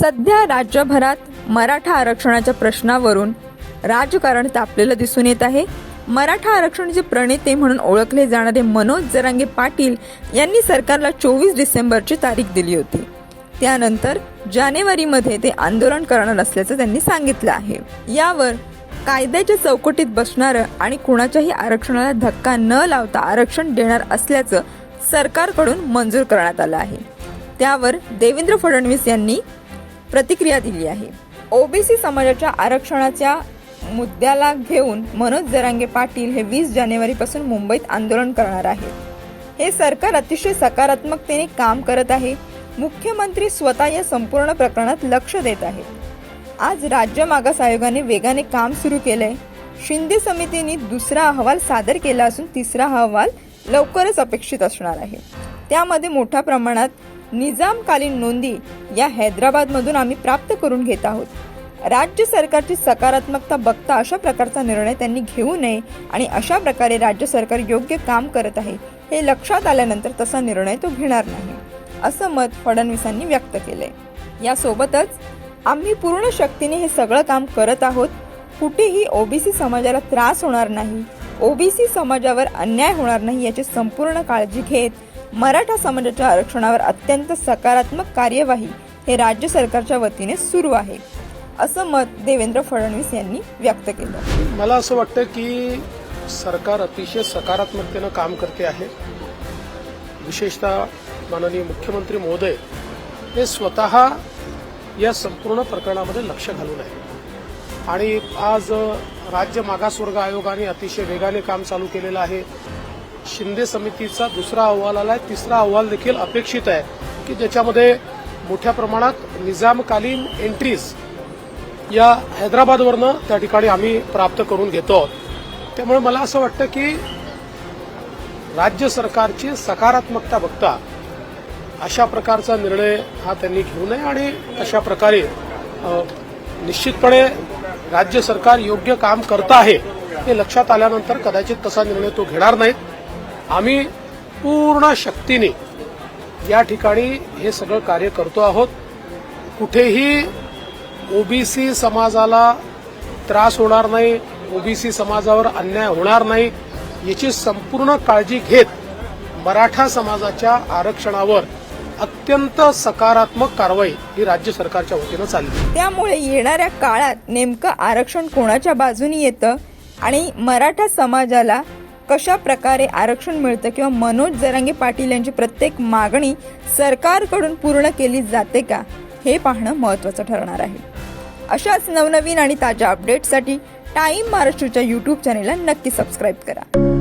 सध्या राज्यभरात मराठा आरक्षणाच्या प्रश्नावरून राजकारण तापलेलं दिसून येत आहे. मराठा आरक्षणाचे प्रणेते म्हणून ओळखले जाणारे मनोज जरांगे पाटील यांनी सरकारला चोवीस डिसेंबरची तारीख दिली होती. त्यानंतर जानेवारीमध्ये ते आंदोलन करणार असल्याचं त्यांनी सांगितलं आहे. यावर कायद्याच्या चौकटीत बसणारं आणि कुणाच्याही आरक्षणाला धक्का न लावता आरक्षण देणार असल्याचं सरकारकडून मंजूर करण्यात आलं आहे. त्यावर देवेंद्र फडणवीस यांनी प्रतिक्रिया दिली आहे. ओबीसी समाजाच्या आरक्षणाच्या मुद्द्याला घेऊन मनोज जरांगे पाटील हे वीस जानेवारीपासून मुंबईत आंदोलन करणार आहेत. हे सरकार अतिशय सकारात्मकतेने काम करत आहे. मुख्यमंत्री स्वतः या संपूर्ण प्रकरणात लक्ष देत आहेत. आज राज्य मागास आयोगाने वेगाने काम सुरू केलंय. शिंदे समितीने दुसरा अहवाल सादर केला असून तिसरा अहवाल लवकरच अपेक्षित असणार आहे. त्यामध्ये मोठ्या प्रमाणात निजामकालीन नोंदी या हैदराबादमधून आम्ही प्राप्त करून घेत आहोत. राज्य सरकारची सकारात्मकता बघता अशा प्रकारचा निर्णय त्यांनी घेऊ नये आणि अशा प्रकारे राज्य सरकार योग्य काम करत आहे हे लक्षात आल्यानंतर तसा निर्णय तो घेणार नाही असं मत फडणवीसांनी व्यक्त केलंय. यासोबतच आम्ही पूर्ण शक्तीने हे सगळं काम करत आहोत. कुठेही ओबीसी समाजाला त्रास होणार नाही. ओबीसी समाजावर अन्याय होणार नाही याची संपूर्ण काळजी घेत मराठा समाजाच्या आरक्षणावर अत्यंत सकारात्मक कार्यवाही हे राज्य सरकारच्या वतीने सुरू आहे असं मत देवेंद्र फडणवीस यांनी व्यक्त केलं. मला असं वाटतं की सरकार अतिशय सकारात्मकतेनं काम करते आहे. विशेषतः माननीय मुख्यमंत्री महोदय हे स्वतः या संपूर्ण प्रकरणामध्ये लक्ष घालून आहे आणि आज राज्य मागासवर्ग आयोगाने अतिशय वेगाने काम चालू केलेलं आहे. शिंदे समितीचा दुसरा अहवाल आलाय. तिसरा अहवाल देखील अपेक्षित आहे की ज्याच्यामध्ये मोठ्या प्रमाणात निजामकालीन एंट्रीज या हैदराबादवरनं त्या ठिकाणी आम्ही प्राप्त करून घेतो. आहोत त्यामुळे मला असं वाटतं की राज्य सरकारची सकारात्मकता बघता अशा प्रकारचा निर्णय हा त्यांनी घेऊ नये आणि अशा प्रकारे निश्चितपणे राज्य सरकार योग्य काम करत आहे हे लक्षात आल्यानंतर कदाचित तसा निर्णय तो घेणार नाहीत. आम्ही पूर्ण शक्तीने या ठिकाणी हे सगळं कार्य करतो आहोत. कुठेही ओबीसी समाजाला त्रास होणार नाही ओबीसी समाजावर अन्याय होणार नाही याची संपूर्ण काळजी घेत मराठा समाजाच्या आरक्षणावर अत्यंत सकारात्मक कारवाई ही राज्य सरकारच्या वतीनं चालली. त्यामुळे येणाऱ्या काळात नेमकं आरक्षण कोणाच्या बाजूनी येतं आणि मराठा समाजाला कशा प्रकारे आरक्षण मिळतं किंवा मनोज जरांगे पाटील यांची प्रत्येक मागणी सरकारकडून पूर्ण केली जाते का हे पाहणं महत्वाचं ठरणार आहे. अशाच नवनवीन आणि ताज्या अपडेट्ससाठी टाइम महाराष्ट्रच्या यूट्यूब चॅनेलला नक्की सबस्क्राईब करा.